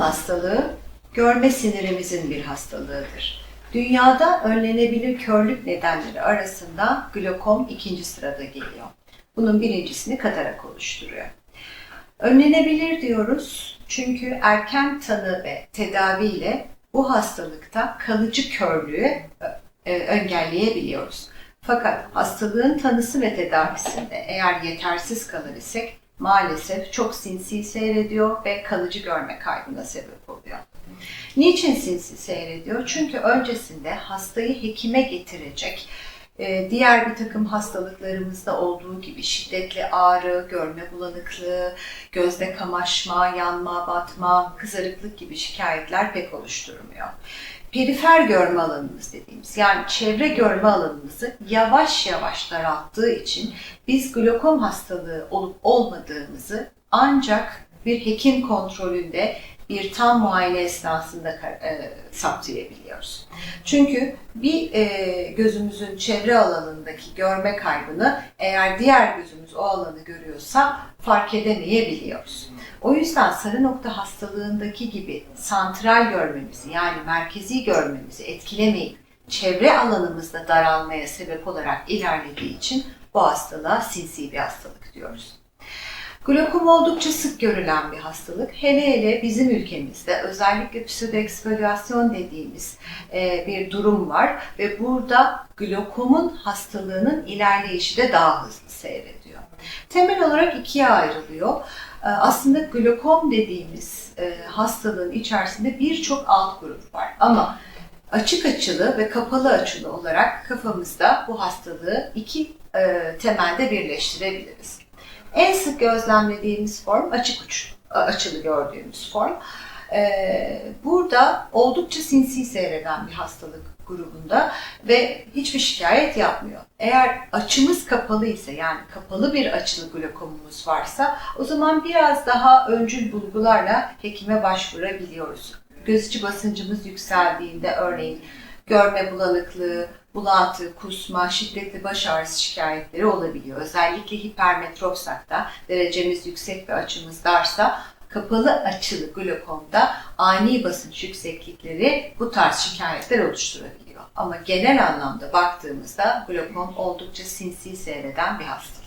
hastalığı görme sinirimizin bir hastalığıdır. Dünyada önlenebilir körlük nedenleri arasında glokom ikinci sırada geliyor. Bunun birincisini katarak oluşturuyor. Önlenebilir diyoruz çünkü erken tanı ve tedaviyle bu hastalıkta kalıcı körlüğü e, engelleyebiliyoruz. Fakat hastalığın tanısı ve tedavisinde eğer yetersiz kalır isek maalesef çok sinsi seyrediyor ve kalıcı görme kaybına sebep oluyor. Niçin sinsi seyrediyor? Çünkü öncesinde hastayı hekime getirecek diğer bir takım hastalıklarımızda olduğu gibi şiddetli ağrı, görme bulanıklığı, gözde kamaşma, yanma, batma, kızarıklık gibi şikayetler pek oluşturmuyor. Perifer görme alanımız dediğimiz yani çevre görme alanımızı yavaş yavaş daralttığı için biz glokom hastalığı olup olmadığımızı ancak bir hekim kontrolünde bir tam muayene esnasında e, saptayabiliyoruz. Çünkü bir e, gözümüzün çevre alanındaki görme kaybını eğer diğer gözümüz o alanı görüyorsa fark edemeyebiliyoruz. O yüzden sarı nokta hastalığındaki gibi santral görmemizi yani merkezi görmemizi etkilemeyip çevre alanımızda daralmaya sebep olarak ilerlediği için bu hastalığa sinsi bir hastalık diyoruz. Glokom oldukça sık görülen bir hastalık. Hele hele bizim ülkemizde özellikle pseudoeksfoliyasyon dediğimiz e, bir durum var ve burada glokomun hastalığının ilerleyişi de daha hızlı seyrediyor. Temel olarak ikiye ayrılıyor. E, aslında glokom dediğimiz e, hastalığın içerisinde birçok alt grup var ama açık açılı ve kapalı açılı olarak kafamızda bu hastalığı iki temelde birleştirebiliriz. En sık gözlemlediğimiz form açık uç, açılı gördüğümüz form. Ee, burada oldukça sinsi seyreden bir hastalık grubunda ve hiçbir şikayet yapmıyor. Eğer açımız kapalı ise yani kapalı bir açılı glokomumuz varsa o zaman biraz daha öncül bulgularla hekime başvurabiliyoruz. Göz içi basıncımız yükseldiğinde örneğin görme bulanıklığı, bulantı, kusma, şiddetli baş ağrısı şikayetleri olabiliyor. Özellikle hipermetropsak da derecemiz yüksek ve açımız darsa kapalı açılı glokomda ani basınç yükseklikleri bu tarz şikayetler oluşturabiliyor. Ama genel anlamda baktığımızda glokom oldukça sinsi seyreden bir hastalık.